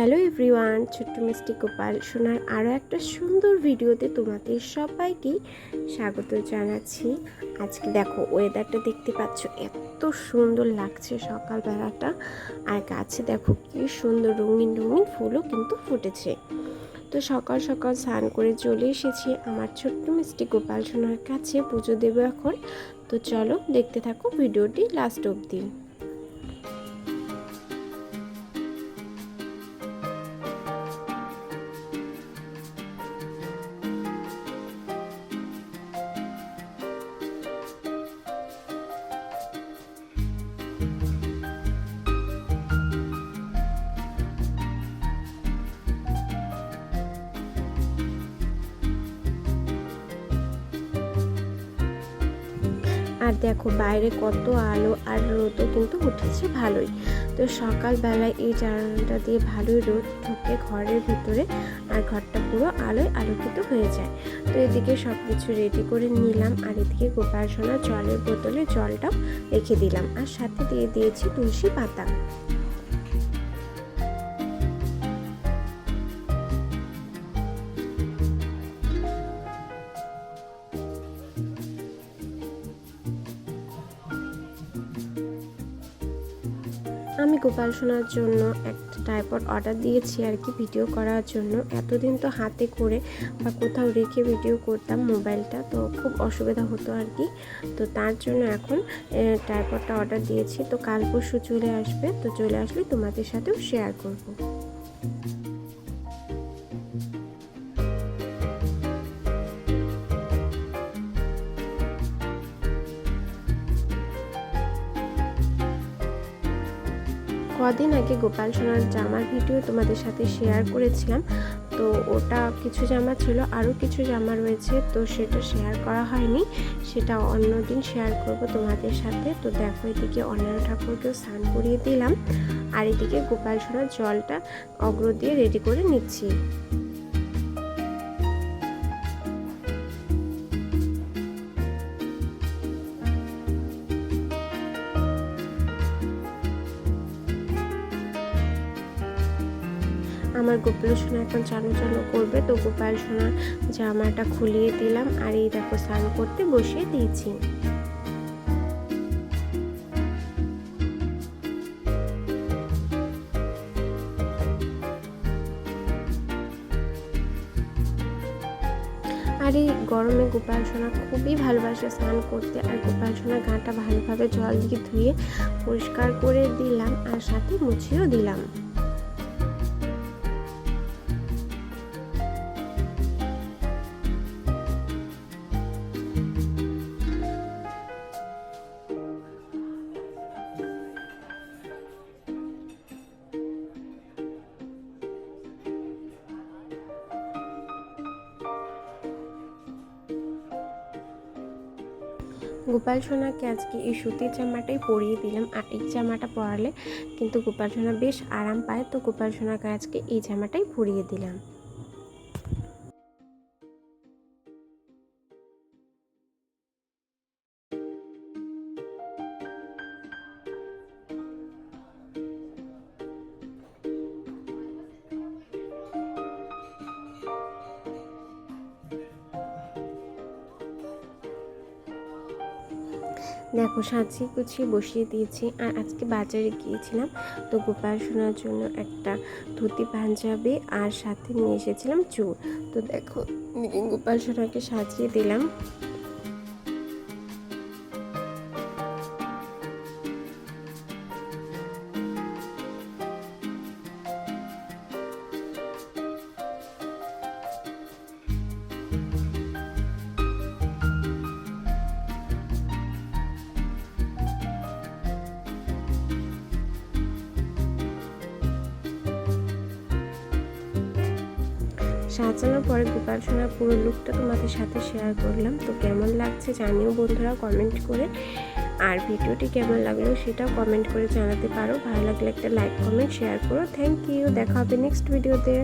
Hello everyone, ছোট্ট মিষ্টি গোপাল সোনার আরও একটা সুন্দর ভিডিওতে তোমাদের সবাইকেই স্বাগত জানাচ্ছি। আজকে দেখো ওয়েদারটা দেখতে পাচ্ছ এত সুন্দর লাগছে সকালবেলাটা। আর গাছে দেখো কি সুন্দর রঙিন রঙিন ফুলও কিন্তু ফুটেছে। তো সকাল সকাল স্নান করে চলে এসেছি আমার ছোট্ট মিষ্টি গোপাল সোনার কাছে, পুজো দেবো এখন। তো চলো দেখতে থাকো ভিডিওটি লাস্ট অবধি। আর দেখো বাইরে কত আলো আর রোদও কিন্তু উঠেছে ভালোই। তো সকালবেলায় এই জানালাটা দিয়ে ভালোই রোদ ঢুকে ঘরের ভিতরে আর ঘরটা পুরো আলোয় আলোকিত হয়ে যায়। তো এদিকে সব কিছু রেডি করে নিলাম আর এদিকে গোপাল সোনা জলের বোতলে জলটাও রেখে দিলাম। আর সাথে দিয়ে দিয়েছি তুলসী পাতা। আমি গোপাল শোনার জন্য একটা টাইপড অর্ডার দিয়েছি আর কি ভিডিও করার জন্য। এতদিন তো হাতে করে বা কোথাও রেখে ভিডিও করতাম মোবাইলটা তো খুব অসুবিধা হতো আর কি। তো তার জন্য এখন টাইপডটা অর্ডার দিয়েছি। তো কাল পরশু চলে আসবে, তো চলে আসলে তোমাদের সাথেও শেয়ার করব। কদিন আগে গোপাল সোনার জামার ভিডিও তোমাদের সাথে শেয়ার করেছিলাম। তো ওটা কিছু জামা ছিল, আরও কিছু জামা রয়েছে, তো সেটা শেয়ার করা হয়নি। সেটা অন্য দিন শেয়ার করব তোমাদের সাথে। তো দেখো এদিকে অন্যান্য ঠাকুরকেও স্নান করিয়ে দিলাম। আর এদিকে গোপাল সোনার জলটা অগ্র দিয়ে রেডি করে নিচ্ছি। আমার গোপাল সোনা এখন চালু চালু করবে, তো গোপাল সোনার জামাটা খুলিয়ে দিলাম আর এই দেখো স্নান করতে বসিয়ে দিয়েছি। আর এই গরমে গোপাল সোনা খুবই ভালোবাসে স্নান করতে, আর গোপাল সোনা গাটা ভালোভাবে জল দিয়ে ধুয়ে পরিষ্কার করে দিলাম আর সাথে মুছিয়েও দিলাম। গোপাল সোনাকে আজকে এই সুতির জামাটাই পরিয়ে দিলাম। আর এই জামাটা পরালে কিন্তু গোপাল সোনা বেশ আরাম পায়। তো গোপাল সোনাকে আজকে এই জামাটাই পরিয়ে দিলাম। দেখো, সাজিয়ে গুছিয়ে বসিয়ে দিয়েছি। আর আজকে বাজারে গিয়েছিলাম, তো গোপাল শোনার জন্য একটা ধুতি পাঞ্জাবি আর সাথে নিয়ে এসেছিলাম চুর তো দেখো, গোপাল সোনাকে সাজিয়ে দিলাম। সাজানোর পরে গোপাল সোনার পুরো লুকটা তোমাদের সাথে শেয়ার করলাম। তো কেমন লাগছে জানিও বন্ধুরা কমেন্ট করে। আর ভিডিওটি কেমন লাগল সেটাও কমেন্ট করে জানাতে পারো। ভালো লাগলে একটা লাইক কমেন্ট শেয়ার করো। থ্যাংক ইউ দেখা হবে নেক্সট ভিডিওতে